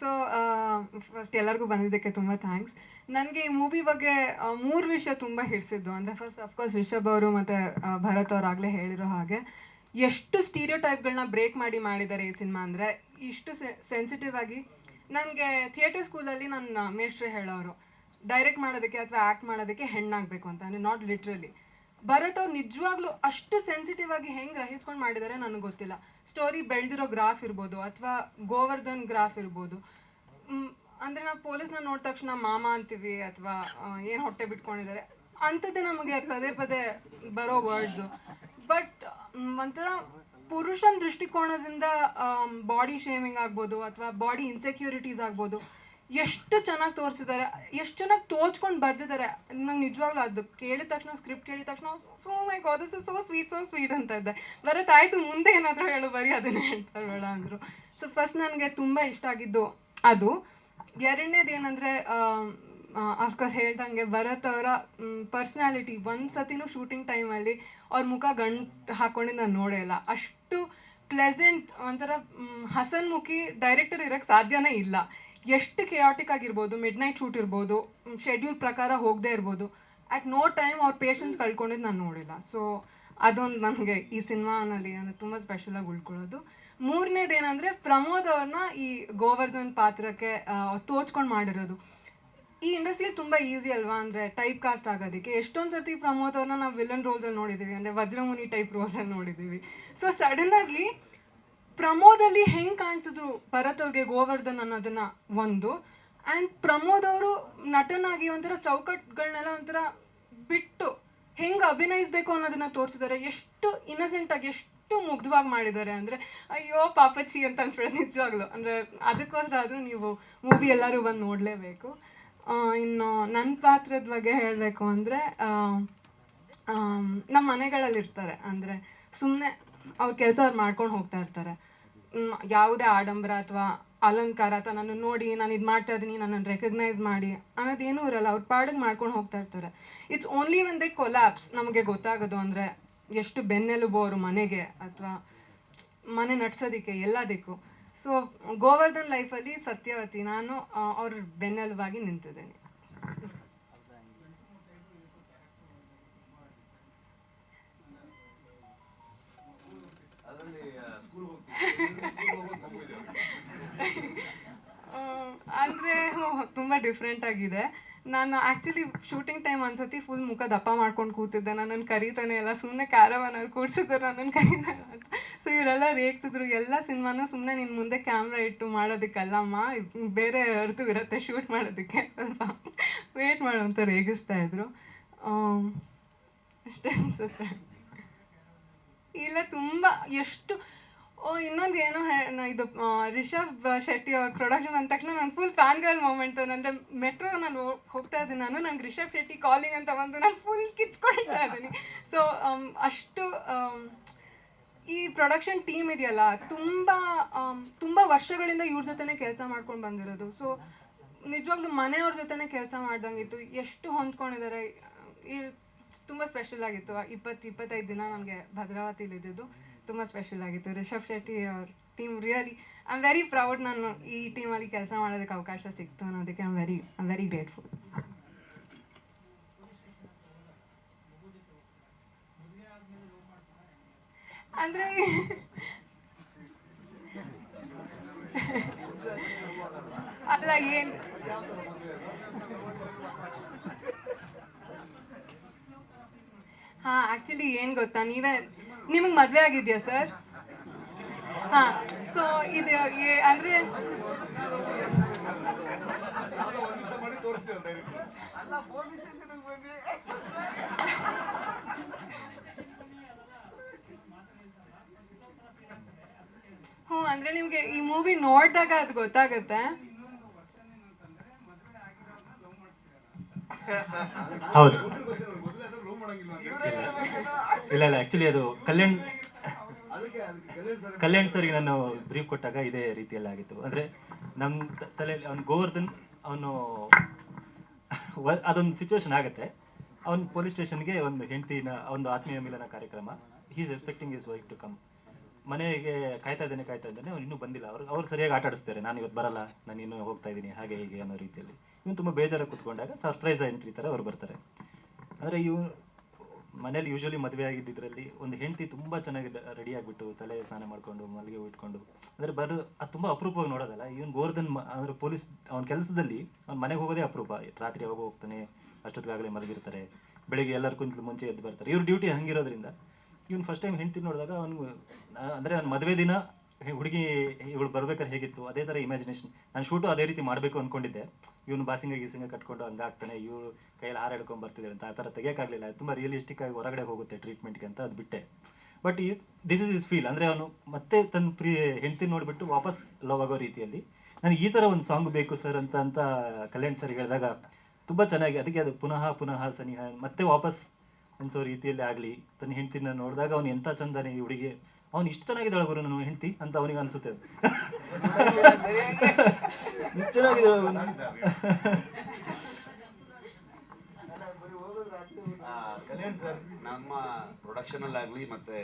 So first ಎಲ್ಲರಿಗೂ ಬಂದಿದ್ದಕ್ಕೆ ತುಂಬ ಥ್ಯಾಂಕ್ಸ್ ನನಗೆ ಈ ಮೂವಿ ಬಗ್ಗೆ ಮೂರು ವಿಷಯ ತುಂಬ ಹಿಡಿಸಿದ್ದು. ಅಂದರೆ ಫಸ್ಟ್ ಅಫ್ಕೋರ್ಸ್ ರಿಷಬ್ ಅವರು ಮತ್ತು ಭರತ್ ಅವ್ರು ಆಗಲೇ ಹೇಳಿರೋ ಹಾಗೆ ಎಷ್ಟು ಸ್ಟೀರಿಯೋ ಟೈಪ್ಗಳನ್ನ ಬ್ರೇಕ್ ಮಾಡಿ ಮಾಡಿದ್ದಾರೆ ಈ ಸಿನಿಮಾ ಅಂದರೆ ಇಷ್ಟು ಸೆನ್ಸಿಟಿವ್ ಆಗಿ ನನಗೆ ಥಿಯೇಟರ್ ಸ್ಕೂಲಲ್ಲಿ ನನ್ನ ಮೇಷ್ಟ್ರು ಹೇಳೋರು ಡೈರೆಕ್ಟ್ ಮಾಡೋದಕ್ಕೆ ಅಥವಾ ಆ್ಯಕ್ಟ್ ಮಾಡೋದಕ್ಕೆ ಹೆಣ್ಣಾಗಬೇಕು ಅಂತ, ಅಂದರೆ ನಾಟ್ ಲಿಟ್ರಲಿ ಭರತ್ ಅವ್ರು ನಿಜವಾಗ್ಲೂ ಅಷ್ಟು ಸೆನ್ಸಿಟಿವ್ ಆಗಿ ಹೆಂಗೆ ರಹಿಸ್ಕೊಂಡು ಮಾಡಿದ್ದಾರೆ ನನಗೆ ಗೊತ್ತಿಲ್ಲ. ಸ್ಟೋರಿ ಬೆಳೆದಿರೋ ಗ್ರಾಫ್ ಇರ್ಬೋದು ಅಥವಾ ಗೋವರ್ಧನ್ ಗ್ರಾಫ್ ಇರ್ಬೋದು. ಅಂದರೆ ನಾವು ಪೊಲೀಸ್ನ ನೋಡಿದ ತಕ್ಷಣ ಮಾಮ ಅಂತೀವಿ ಅಥವಾ ಏನು ಹೊಟ್ಟೆ ಬಿಟ್ಕೊಂಡಿದ್ದಾರೆ ಅಂಥದ್ದೇ ನಮಗೆ ಪದೇ ಪದೇ ಬರೋ ವರ್ಡ್ಸು ಬಟ್ ಒಂಥರ ಪುರುಷನ ದೃಷ್ಟಿಕೋನದಿಂದ ಬಾಡಿ ಶೇಮಿಂಗ್ ಆಗ್ಬೋದು ಅಥವಾ ಬಾಡಿ ಇನ್ಸೆಕ್ಯೂರಿಟೀಸ್ ಆಗ್ಬೋದು. ಎಷ್ಟು ಚೆನ್ನಾಗಿ ತೋರಿಸಿದ್ದಾರೆ ಎಷ್ಟು ಚೆನ್ನಾಗಿ ತೋಚ್ಕೊಂಡು ಬರ್ದಿದ್ದಾರೆ ನಂಗೆ ನಿಜವಾಗ್ಲೂ ಅದು ಕೇಳಿದ ತಕ್ಷಣ ಸ್ಕ್ರಿಪ್ಟ್ ಕೇಳಿದ ತಕ್ಷಣ so my god this is so sweet so sweet ಅಂತ ಇದ್ದೆ. ಬರತ್ ಆಯಿತು ಮುಂದೆ ಏನಾದರೂ ಹೇಳು, ಬರೀ ಅದನ್ನೇ ಹೇಳ್ತಾರೆ ಬೇಡ ಅಂದರು. ಸೊ ಫಸ್ಟ್ ನನಗೆ ತುಂಬ ಇಷ್ಟ ಆಗಿದ್ದು ಅದು. ಎರಡನೇದು ಏನಂದರೆ ಅಫ್ಕೋರ್ಸ್ ಹೇಳ್ದಂಗೆ ಭರತ್ ಅವರ ಪರ್ಸ್ನಾಲಿಟಿ ಒಂದು ಸತಿನೂ ಶೂಟಿಂಗ್ ಟೈಮಲ್ಲಿ ಅವ್ರ ಮುಖ ಗಂಟು ಹಾಕೊಂಡಿದ್ದು ನಾನು ನೋಡೇ ಇಲ್ಲ. ಅಷ್ಟು ಪ್ಲೆಸೆಂಟ್ ಒಂಥರ ಹಸನ್ಮುಖಿ ಡೈರೆಕ್ಟರ್ ಇರೋಕ್ಕೆ ಸಾಧ್ಯನೇ ಇಲ್ಲ. ಎಷ್ಟು ಕೆಯಾಟಿಕ್ ಆಗಿರ್ಬೋದು ಮಿಡ್ ನೈಟ್ ಶೂಟ್ ಇರ್ಬೋದು ಶೆಡ್ಯೂಲ್ ಪ್ರಕಾರ ಹೋಗದೆ ಇರ್ಬೋದು ಅಟ್ ನೋ ಟೈಮ್ ಅವ್ರ ಪೇಷನ್ಸ್ ಕಳ್ಕೊಂಡಿದ್ದು ನಾನು ನೋಡಿಲ್ಲ. ಸೊ ಅದೊಂದು ನನಗೆ ಈ ಸಿನಿಮಾನಲ್ಲಿ ಅಂದರೆ ತುಂಬ ಸ್ಪೆಷಲಾಗಿ ಉಳ್ಕೊಳ್ಳೋದು. ಮೂರನೇದು ಏನಂದರೆ ಪ್ರಮೋದ್ ಅವ್ರನ್ನ ಈ ಗೋವರ್ಧನ್ ಪಾತ್ರಕ್ಕೆ ತೋಚ್ಕೊಂಡು ಮಾಡಿರೋದು. ಈ ಇಂಡಸ್ಟ್ರಿ ತುಂಬ ಈಸಿ ಅಲ್ವಾ ಅಂದರೆ ಟೈಪ್ ಕಾಸ್ಟ್ ಆಗೋದಕ್ಕೆ. ಎಷ್ಟೊಂದು ಸರ್ತಿ ಪ್ರಮೋದ್ ಅವ್ರನ್ನ ನಾವು ವಿಲನ್ ರೋಲ್ಸಲ್ಲಿ ನೋಡಿದ್ದೀವಿ ಅಂದರೆ ವಜ್ರಮುನಿ ಟೈಪ್ ರೋಲ್ಸಲ್ಲಿ ನೋಡಿದ್ದೀವಿ ಸೊ ಸಡನ್ನಾಗಿ ಪ್ರಮೋದಲ್ಲಿ ಹೆಂಗೆ ಕಾಣಿಸಿದ್ರು ಭರತ್ ಅವ್ರಿಗೆ, ಗೋವರ್ಧನ್ ಅನ್ನೋದನ್ನ ಒಂದು. ಆ್ಯಂಡ್ ಪ್ರಮೋದ್ ಅವರು ನಟನಾಗಿ ಒಂಥರ ಚೌಕಟ್ಗಳನ್ನೆಲ್ಲ ಒಂಥರ ಬಿಟ್ಟು ಹೆಂಗೆ ಅಭಿನಯಿಸ್ಬೇಕು ಅನ್ನೋದನ್ನ ತೋರಿಸಿದ್ದಾರೆ ಎಷ್ಟು ಇನ್ನಸೆಂಟ್ ಆಗಿ ಎಷ್ಟು ಮುಗ್ಧವಾಗಿ ಮಾಡಿದ್ದಾರೆ ಅಂದರೆ, ಅಯ್ಯೋ ಪಾಪಚ್ಚಿ ಅಂತ ಅನ್ಸ್ಬಿಡೋದು ನಿಜವಾಗ್ಲು. ಅಂದರೆ ಅದಕ್ಕೋಸ್ಕರ ಆದರೂ ನೀವು ಮೂವಿ ಎಲ್ಲರೂ ಬಂದು ನೋಡಲೇಬೇಕು. ಇನ್ನು ನನ್ನ ಪಾತ್ರದ ಬಗ್ಗೆ ಹೇಳಬೇಕು ಅಂದರೆ ನಮ್ಮ ಮನೆಗಳಲ್ಲಿ ಇರ್ತಾರೆ ಅಂದರೆ ಸುಮ್ಮನೆ ಅವ್ರ ಕೆಲಸ ಅವ್ರು ಮಾಡ್ಕೊಂಡು ಹೋಗ್ತಾ ಇರ್ತಾರೆ. ಯಾವುದೇ ಆಡಂಬರ ಅಥವಾ ಅಲಂಕಾರ ಅಥವಾ ನಾನು ನೋಡಿ ನಾನು ಇದು ಮಾಡ್ತಾ ಇದ್ದೀನಿ ನನ್ನನ್ನು ರೆಕಗ್ನೈಸ್ ಮಾಡಿ ಅನ್ನೋದೇನೂ ಇರಲ್ಲ. ಅವ್ರ ಪಾಡಿಗೆ ಮಾಡ್ಕೊಂಡು ಹೋಗ್ತಾ ಇರ್ತಾರೆ. It's only one day collapse ನಮಗೆ ಗೊತ್ತಾಗೋದು ಅಂದರೆ ಎಷ್ಟು ಬೆನ್ನೆಲುಬು ಅವರು ಮನೆಗೆ ಅಥವಾ ಮನೆ ನಡ್ಸೋದಕ್ಕೆ ಎಲ್ಲದಕ್ಕೂ ಸೊ ಗೋವರ್ಧನ್ ಲೈಫಲ್ಲಿ ಸತ್ಯವತಿ, ನಾನು ಅವ್ರ ಬೆನ್ನೆಲುಬಾಗಿ ನಿಂತಿದ್ದೇನೆ. ಅಂದ್ರೆ ತುಂಬ ಡಿಫ್ರೆಂಟ್ ಆಗಿದೆ. ನಾನು ಆ್ಯಕ್ಚುಲಿ ಶೂಟಿಂಗ್ ಟೈಮ್ ಅನ್ಸತಿ ಫುಲ್ ಮುಖ ದಪ್ಪ ಮಾಡ್ಕೊಂಡು ಕೂತಿದ್ದೆ. ನನ್ನನ್ನು ಕರೀತಾನೆ ಎಲ್ಲ ಸುಮ್ಮನೆ ಕ್ಯಾರವನಲ್ಲಿ ಕೂಡ್ಸಿದ್ರು ನನ್ನನ್ನು ಕರೀತಾನೆ ಅಂತ ಸೊ ಇವರೆಲ್ಲ ರೇಗ್ತಿದ್ರು. ಎಲ್ಲ ಸಿನಿಮಾನು ಸುಮ್ಮನೆ ನಿನ್ನ ಮುಂದೆ ಕ್ಯಾಮ್ರಾ ಇಟ್ಟು ಮಾಡೋದಕ್ಕಲ್ಲಮ್ಮ. ಬೇರೆ ಅರ್ಥ ಇರುತ್ತೆ ಶೂಟ್ ಮಾಡೋದಕ್ಕೆ. ಸ್ವಲ್ಪ ವೇಟ್ ಮಾಡು ಅಂತ ರೇಗಿಸ್ತಾ ಇದ್ರು. ಅಷ್ಟೇ ಅನ್ಸುತ್ತೆ. ಇಲ್ಲ, ತುಂಬ ಎಷ್ಟು ಇನ್ನೊಂದು ಏನೋ ಇದು ರಿಷಬ್ ಶೆಟ್ಟಿ ಅವ್ರ ಪ್ರೊಡಕ್ಷನ್ ಅಂದ ತಕ್ಷಣ ನಾನು ಫುಲ್ ಫ್ಯಾನ್ ಗರ್ಲ್ ಮೂಮೆಂಟ್ ಅಂದರೆ ಮೆಟ್ರೋ ನಾನು ಹೋಗ್ತಾ ಇದ್ದೀನಿ ನಾನು, ನಂಗೆ ರಿಷಬ್ ಶೆಟ್ಟಿ ಕಾಲಿಂಗ್ ಅಂತ ಬಂದು ನಾನು ಫುಲ್ ಕಿಚ್ಕೊಳ್ತಾ ಇದ್ದೀನಿ. ಸೊ ಅಷ್ಟು ಈ ಪ್ರೊಡಕ್ಷನ್ ಟೀಮ್ ಇದೆಯಲ್ಲ, ತುಂಬ ತುಂಬ ವರ್ಷಗಳಿಂದ ಇವ್ರ ಜೊತೆನೇ ಕೆಲಸ ಮಾಡ್ಕೊಂಡು ಬಂದಿರೋದು. ಸೊ ನಿಜವಾಗ್ಲೂ ಮನೆಯವ್ರ ಜೊತೆನೇ ಕೆಲಸ ಮಾಡ್ದಂಗಿತ್ತು. ಎಷ್ಟು ಹೊಂದ್ಕೊಂಡಿದ್ದಾರೆ ಈ, ತುಂಬ ಸ್ಪೆಷಲ್ ಆಗಿತ್ತು. ಇಪ್ಪತ್ತು, ಇಪ್ಪತ್ತೈದು ದಿನ ನನಗೆ ಭದ್ರಾವತಿಲಿ ಇದ್ದಿದ್ದು. ತುಂಬ ಸ್ಪೆಷಲ್ ಆಗಿತ್ತು. ರಿಷಬ್ ಶೆಟ್ಟಿ ಅವ್ರ team really I am very proud ನಾನು ಈ ಟೀಮಲ್ಲಿ ಕೆಲಸ ಮಾಡೋದಕ್ಕೆ ಅವಕಾಶ ಸಿಕ್ತು ಅನ್ನೋದಕ್ಕೆ I am very I very grateful ಅಂದರೆ ಅಲ್ಲ, ಏನು? ಹಾಂ ಆ್ಯಕ್ಚುಲಿ ಏನು ಗೊತ್ತಾ, ನೀವೇ ನಿಮಗೆ ಮದುವೆ ಆಗಿದೆಯಾ, ಸರ್? ಹಾಂ ಸೊ ಇದು ಅಂದ್ರೆ ಹ್ಞೂ, ಅಂದರೆ ನಿಮಗೆ ಈ ಮೂವಿ ನೋಡಿದಾಗ ಅದು ಗೊತ್ತಾಗುತ್ತೆ. ಹೌದು. ಇಲ್ಲ ಇಲ್ಲ ಆ್ಯಕ್ಚುಲಿ ಅದು ಕಲ್ಯಾಣ್ ಕಲ್ಯಾಣ್ ಸರ್ಗೆ ನಾನು ಬ್ರೀಫ್ ಕೊಟ್ಟಾಗ ಇದೇ ರೀತಿಯಲ್ಲಿ ಆಗಿತ್ತು. ಅಂದ್ರೆ ನಮ್ಮ ತಲೆಯಲ್ಲಿ ಅವ್ನು ಗೋವರ್ಧನ್ ಅವನು ಅದೊಂದು ಸಿಚುವೇಶನ್ ಆಗುತ್ತೆ. ಅವ್ನು ಪೊಲೀಸ್ ಸ್ಟೇಷನ್ಗೆ ಒಂದು ಹೆಂಡತಿನ ಒಂದು ಆತ್ಮೀಯ ಮಿಲನ ಕಾರ್ಯಕ್ರಮ. He's expecting his wife to come ಮನೆಗೆ ಕಾಯ್ತಾ ಇದ್ದಾನೆ ಕಾಯ್ತಾ ಇದ್ದಾನೆ ಅವ್ನು ಇನ್ನೂ ಬಂದಿಲ್ಲ. ಅವ್ರು ಅವ್ರು ಸರಿಯಾಗಿ ಆಟ ಆಡಿಸ್ತಾರೆ. ನಾನು ಇವತ್ತು ಬರಲ್ಲ ನಾನು ಇನ್ನೂ ಹೋಗ್ತಾ ಇದ್ದೀನಿ ಹಾಗೆ ಹೀಗೆ ಅನ್ನೋ ರೀತಿಯಲ್ಲಿ. ಇವನು ತುಂಬ ಬೇಜಾರಾಗಿ ಕೂತ್ಕೊಂಡಾಗ ಸರ್ಪ್ರೈಸ್ ಎಂಟ್ರಿ ಥರ ಅವ್ರು ಬರ್ತಾರೆ. ಅಂದರೆ ಇವ್ ಮನೇಲಿ ಯೂಶ್ವಲಿ ಮದುವೆ ಆಗಿದ್ದಿದ್ರಲ್ಲಿ ಒಂದು ಹೆಂಡತಿ ತುಂಬ ಚೆನ್ನಾಗಿ ರೆಡಿ ಆಗಿಬಿಟ್ಟು ತಲೆ ಸ್ನಾನ ಮಾಡ್ಕೊಂಡು, ಮಲ್ಲಿಗೆ ಹೂ ಇಟ್ಕೊಂಡು, ಅಂದರೆ ಬರೋ, ಅದು ತುಂಬ ಅಪರೂಪವಾಗಿ ನೋಡೋದಲ್ಲ ಇವನ್ ಗೋರ್ಧನ್ ಅಂದ್ರೆ ಪೊಲೀಸ್, ಅವ್ನ ಕೆಲಸದಲ್ಲಿ ಅವ್ನ ಮನೆಗೆ ಹೋಗೋದೇ ಅಪರೂಪ, ರಾತ್ರಿ ಯಾವಾಗ ಹೋಗ್ತಾನೆ ಅಷ್ಟೊತ್ತಿಗಾಗಲೇ ಮಲಗಿರ್ತಾರೆ, ಬೆಳಿಗ್ಗೆ ಎಲ್ಲರೂ ಮುಂಚೆ ಎದ್ದು ಬರ್ತಾರೆ, ಇವ್ರ ಡ್ಯೂಟಿ ಹಂಗಿರೋದ್ರಿಂದ, ಇವ್ನು ಫಸ್ಟ್ ಟೈಮ್ ಹೆಂಡತಿ ನೋಡಿದಾಗ ಅವ್ನು ಅಂದರೆ ಅವ್ನ ಮದುವೆ ದಿನ ಹುಡುಗಿ ಇವಳು ಬರ್ಬೇಕಾದ್ರೆ ಹೇಗಿತ್ತು? ಅದೇ ಥರ ಇಮ್ಯಾಜಿನೇಷನ್ ನಾನು ಶೂಟು ಅದೇ ರೀತಿ ಮಾಡಬೇಕು ಅಂದ್ಕೊಂಡಿದ್ದೆ ಇವನು ಬಾಸಿಂಗ ಗೀಸಿಂಗ ಕಟ್ಕೊಂಡು ಹಂಗಾಗ್ತಾನೆ, ಇವಳು ಕೈಯಲ್ಲಿ ಹಾರ ಹಿಡ್ಕೊಂಡು ಬರ್ತಿದ್ದಾರೆ ಅಂತ ಆ ಥರ ತೆಗಿಯೋಕ್ಕಾಗಲಿಲ್ಲ. ತುಂಬ ರಿಯಲಿಸ್ಟಿಕ್ ಆಗಿ ಹೊರಗಡೆ ಹೋಗುತ್ತೆ ಟ್ರೀಟ್ಮೆಂಟ್ಗೆ ಅಂತ ಅದು ಬಿಟ್ಟೆ. ಬಟ್ ಈ ದಿಸ್ ಇಸ್ ಇಸ್ ಫೀಲ್ ಅಂದರೆ ಅವನು ಮತ್ತೆ ತನ್ನ ಪ್ರೀ ಹೆಂಡತಿ ನೋಡಿಬಿಟ್ಟು ವಾಪಸ್ ಲವ್ ಆಗೋ ರೀತಿಯಲ್ಲಿ, ನನಗೆ ಈ ಥರ ಒಂದು ಸಾಂಗ್ ಬೇಕು ಸರ್ ಅಂತ ಅಂತ ಕಲ್ಯಾಣ್ ಸರ್ ಹೇಳಿದಾಗ ತುಂಬ ಚೆನ್ನಾಗಿ ಅದಕ್ಕೆ ಅದು ಪುನಃ ಪುನಃ ಸನಿಹ ಮತ್ತೆ ವಾಪಸ್ ಅನ್ಸೋ ರೀತಿಯಲ್ಲಿ ಆಗಲಿ. ತನ್ನ ಹೆಂಡ್ತಿನ ನೋಡಿದಾಗ ಅವ್ನು ಎಂಥ ಚಂದನೆ ಈ ಹುಡುಗಿ ಅವ್ನು ಇಷ್ಟು ಚೆನ್ನಾಗಿದ್ದಾಳೆ ಗುರು ನನ್ನ ಹೆಂಡತಿ ಅಂತ ಅವನಿಗೆ ಅನ್ಸುತ್ತೆ. ಆ, ಕಲ್ಯಾಣ್ ಸರ್ ನಮ್ಮ ಪ್ರೊಡಕ್ಷನ್ ಅಲ್ಲಿ ಮತ್ತೆ